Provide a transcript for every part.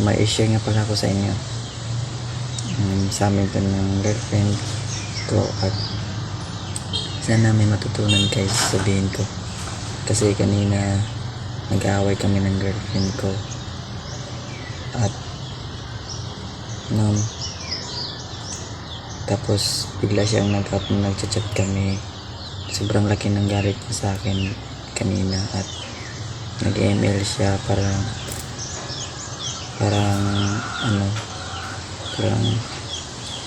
may share nga pala ako sa inyo. Um, sa amin to ng girlfriend ko at sana may matutunan kayo sa sabihin ko. Kasi kanina nag-aaway kami ng girlfriend ko. At nung tapos bigla siyang nag nagchat kami. Sobrang laki ng galit niya sa akin kanina at nag-email siya parang parang ano parang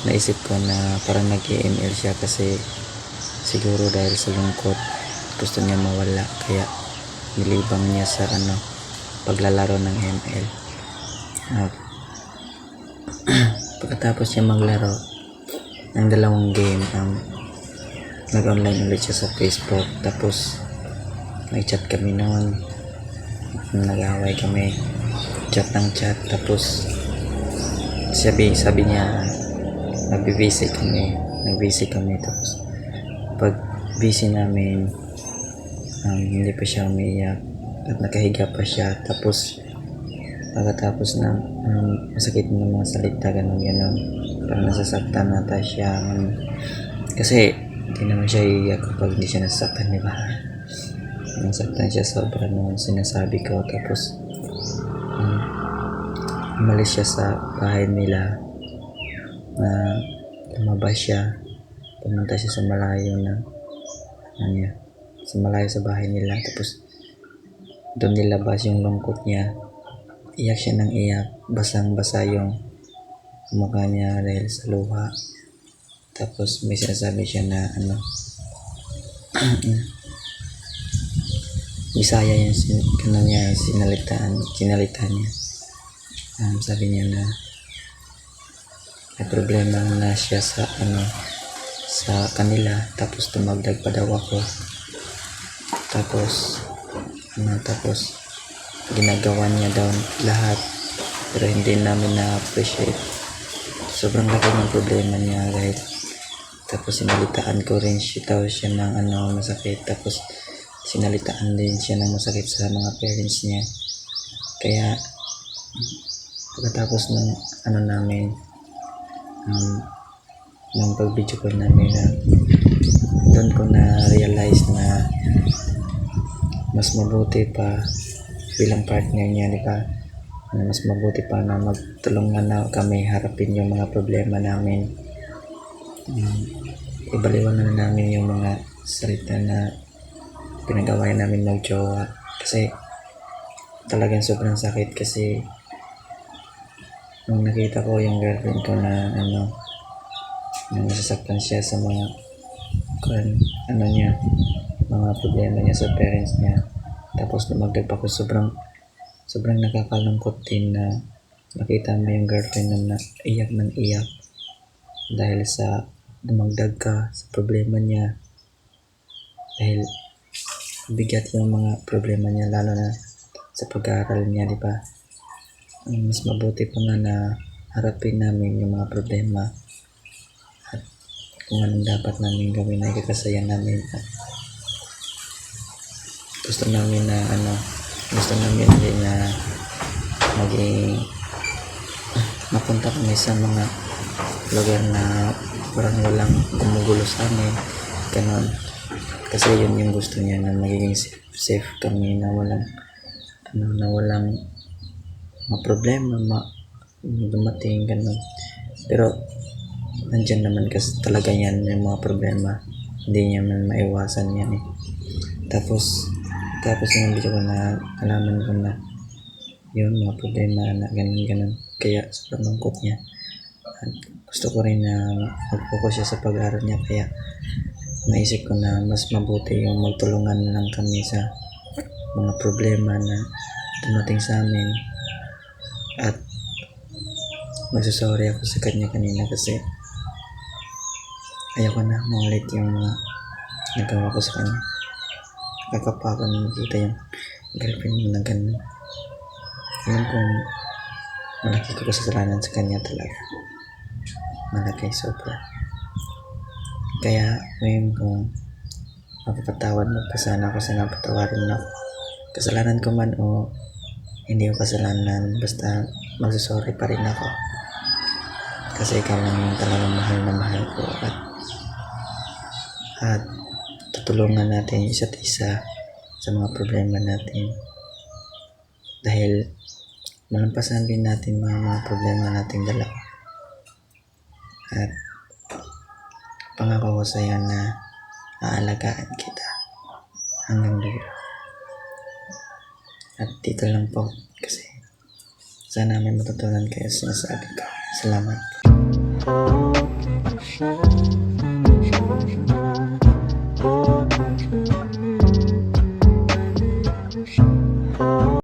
naisip ko na parang nag-email siya kasi siguro dahil sa lungkot gusto niya mawala. Kaya nilibang niya sa ano paglalaro ng ML at pagkatapos niya maglaro ng dalawang game um, nag-online ulit siya sa Facebook. Tapos nag-chat kami noon. Nag-away kami chat ng chat. Tapos sabi sabi niya nagbi-busy kami. Nag-busy kami. Tapos pag busy namin um, hindi pa siya umiiyak. At nakahiga pa siya. Tapos pagkatapos na um, masakit ng mga salita ganun ganun. Parang nasasaktan nata siya um, kasi hindi naman siya iiyak kapag hindi siya nasasaktan di ba? Nasaktan siya sobra nung sinasabi ko. Tapos umalis siya sa bahay nila na lumabas siya. Pumunta siya sa malayo na ano niya sa malayo sa bahay nila. Tapos doon nilabas yung lungkot niya. Iyak siya ng iyak. Basang basa yung mukha niya dahil sa luha. Tapos may sinasabi siya na ano Bisaya yung sin, ano niya, sinalitaan, sinalitaan niya. Um, sabi niya na may problema na siya sa ano sa kanila. Tapos tumagdag pa daw ako. Tapos ano tapos ginagawa niya daw lahat. Pero hindi namin na-appreciate. Sobrang laki ng problema niya kahit tapos sinalitaan ko rin siya daw siya ng ano masakit. Tapos sinalitaan din siya ng masakit sa mga parents niya. Kaya pagkatapos ng ano namin um, ng pag video call namin na doon ko na realize na mas mabuti pa bilang partner niya di ba? Na mas mabuti pa na magtulungan na kami harapin yung mga problema namin. Um, ibaliwan na namin yung mga salita na pinagawain namin ng jowa. Kasi talagang sobrang sakit kasi nung nakita ko yung girlfriend ko na ano na nasasaktan siya sa mga kung ano niya mga problema niya sa parents niya. Tapos lumagdag pa ko sobrang sobrang nakakalungkot din na nakita mo yung girlfriend na naiyak ng iyak. Dahil sa dumagdag ka sa problema niya. Dahil bigat yung mga problema niya lalo na sa pag-aaral niya di ba mas mabuti pa nga na harapin namin yung mga problema. At kung anong dapat namin gawin na ikakasaya namin. At gusto namin na ano gusto namin din na maging mapunta kami sa mga lugar na parang walang gumugulo sa amin. Ganon. Kasi yun yung gusto niya na magiging safe, safe kami na walang ano na walang mga problema ma dumating ganun. Pero nandyan naman kasi talaga yan yung mga problema. Hindi niya man maiwasan yan eh. Tapos tapos yung video ko na alaman ko na yun mga problema na ganun ganun. Kaya sobrang lungkot niya. At gusto ko rin na mag-focus siya sa pag-aaral niya. Kaya naisip ko na mas mabuti yung magtulungan na lang kami sa mga problema na dumating sa amin at magsasorry ako sa kanya kanina kasi ayoko na maulit yung mga nagawa ko sa kanya. Kakapa ko na nakita yung girlfriend mo na ganun. Alam kong malaki ko kasalanan sa kanya talaga. Malaki sobra. Kaya ngayon kung mapapatawad mo pa sana ako sana patawarin mo. Ako kasalanan ko man o hindi ko kasalanan basta magsasorry pa rin ako. Kasi ikaw lang yung talagang mahal na mahal ko at at tutulungan natin isa't isa sa mga problema natin. Dahil malampasan din natin mga, mga problema nating dalawa. At pangako ko sa iyo na aalagaan kita hanggang dulo. At dito lang po kasi sana may matutunan kayo sa sinasabi ko. Salamat po.